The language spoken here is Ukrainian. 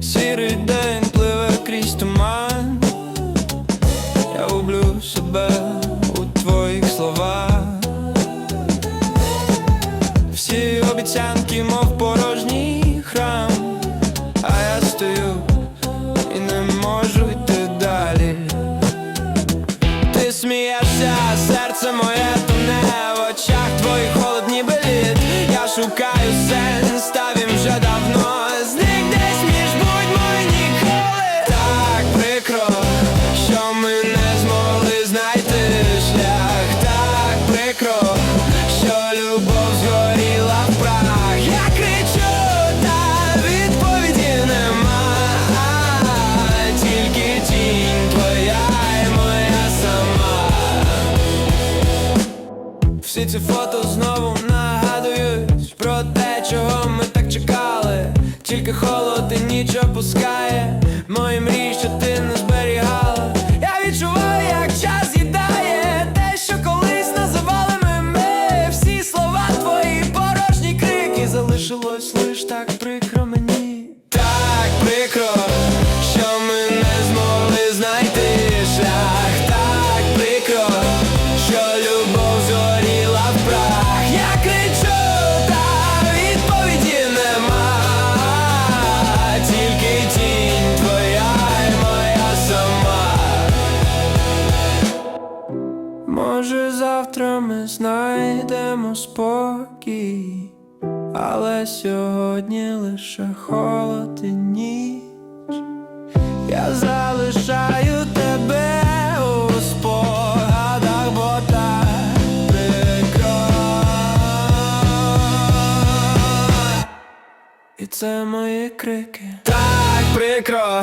Сірий день пливе крізь туман, я люблю себе у твоїх словах, всі обіцянки, мов порожній храм, а я стою і не можу йти далі. Ти смієшся, серце моє тоне в очах твоїх холодні беліт, я шукаю. Прикро, що любов згоріла в прах. Я кричу, та відповіді нема. Тільки тінь твоя і моя сама. Всі ці фото знову нагадують про те, чого ми так чекали. Тільки холод і ніч опускає мої мрії, що залишилось лиш так прикро мені. Так прикро, що ми не змогли знайти шлях. Так прикро, що любов згоріла в прах. Я кричу, та відповіді нема. Тільки тінь твоя і моя сама. Може, завтра ми знайдемо спокій, але сьогодні лише холод і ніч. Я залишаю тебе. І це мої крики. Так прикро,